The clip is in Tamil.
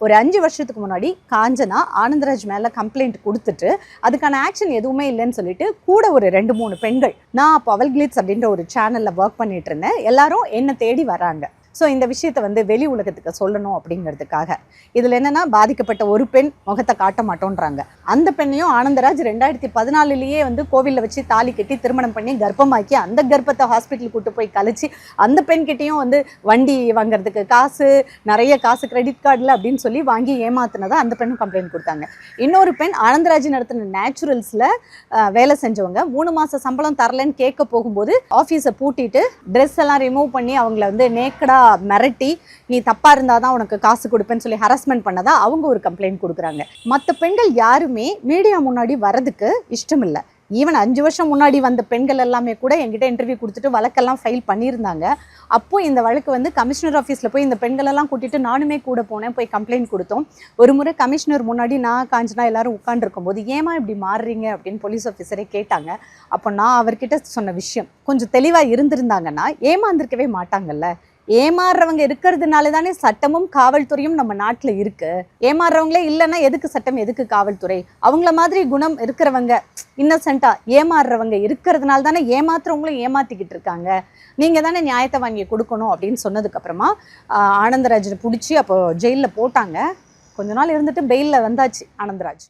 ஒரு அஞ்சு வருஷத்துக்கு முன்னாடி காஞ்சனா ஆனந்தராஜ் மேலே கம்ப்ளைண்ட் கொடுத்துட்டு அதுக்கான ஆக்ஷன் எதுவுமே இல்லைன்னு சொல்லிட்டு கூட ஒரு ரெண்டு மூணு பெண்கள் நான் அப்போ அவல் கிளிட்ஸ் அப்படின்ற ஒரு சேனலில் ஒர்க் பண்ணிட்டு இருந்தேன். எல்லாரும் என்னை தேடி வராங்க. ஸோ இந்த விஷயத்தை வந்து வெளி உலகத்துக்கு சொல்லணும் அப்படிங்கிறதுக்காக. இதில் என்னென்னா பாதிக்கப்பட்ட ஒரு பெண் முகத்தை காட்ட மாட்டோன்றாங்க. அந்த பெண்ணையும் ஆனந்தராஜ் ரெண்டாயிரத்தி பதினாலுலேயே வந்து கோவிலில் வச்சு தாலி கட்டி திருமணம் பண்ணி கர்ப்பமாக்கி அந்த கர்ப்பத்தை ஹாஸ்பிட்டல் கூட்டு போய் கழிச்சு அந்த பெண்கிட்டையும் வந்து வண்டி வாங்குறதுக்கு காசு நிறைய காசு கிரெடிட் கார்டில் அப்படின்னு சொல்லி வாங்கி ஏமாத்தினதை அந்த பெண்ணும் கம்ப்ளைண்ட் கொடுத்தாங்க. இன்னொரு பெண் ஆனந்தராஜ் நடத்தின நேச்சுரல்ஸில் வேலை செஞ்சவங்க மூணு மாத சம்பளம் தரலன்னு கேட்க போகும்போது ஆஃபீஸை பூட்டிட்டு ட்ரெஸ் எல்லாம் ரிமூவ் பண்ணி அவங்கள வந்து நேக்கடாக மிரட்டி நீ தப்பாக இருந்தால் தான் உனக்கு காசு கொடுப்பேன்னு சொல்லி ஹராஸ்மெண்ட் பண்ணதா? அவங்க ஒரு கம்ப்ளைண்ட் கொடுக்குறாங்க. மற்ற பெண்கள் யாருமே மீடியா முன்னாடி வரதுக்கு இஷ்டம் இல்லை ஈவன் அஞ்சு வருஷம் முன்னாடி வந்த பெண்கள் எல்லாமே கூட என்கிட்ட இன்டர்வியூ கொடுத்துட்டு வழக்கெல்லாம் ஃபைல் பண்ணியிருந்தாங்க. அப்போது இந்த வழக்கு வந்து கமிஷனர் ஆஃபீஸில் போய் இந்த பெண்களெல்லாம் கூட்டிகிட்டு நானுமே கூட போனேன் போய் கம்ப்ளைண்ட் கொடுத்தோம். ஒரு முறை கமிஷனர் முன்னாடி நான் காஞ்சினா எல்லாரும் உட்காந்துருக்கும் போது ஏமா இப்படி மாறுறீங்க? அப்படின்னு போலீஸ் ஆஃபீஸரே கேட்டாங்க. அப்போ நான் அவர்கிட்ட சொன்ன விஷயம் கொஞ்சம் தெளிவாக இருந்திருந்தாங்கன்னா ஏமாந்திருக்கவே மாட்டாங்கல்ல. ஏமாறுறவங்க இருக்கிறதுனால தானே சட்டமும் காவல்துறையும் நம்ம நாட்டில் இருக்கு. ஏமாறுறவங்களே இல்லைன்னா எதுக்கு சட்டம் எதுக்கு காவல்துறை? அவங்கள மாதிரி குணம் இருக்கிறவங்க இன்னசென்ட்டா ஏமாறுறவங்க இருக்கிறதுனால தானே ஏமாத்துறவங்களும் ஏமாத்திக்கிட்டு இருக்காங்க. நீங்கள் தானே நியாயத்தை வாங்கி கொடுக்கணும் அப்படின்னு சொன்னதுக்கப்புறமா ஆனந்தராஜனை பிடிச்சி அப்போ ஜெயிலில் போட்டாங்க. கொஞ்ச நாள் இருந்துட்டு பெயிலில் வந்தாச்சு ஆனந்தராஜ்.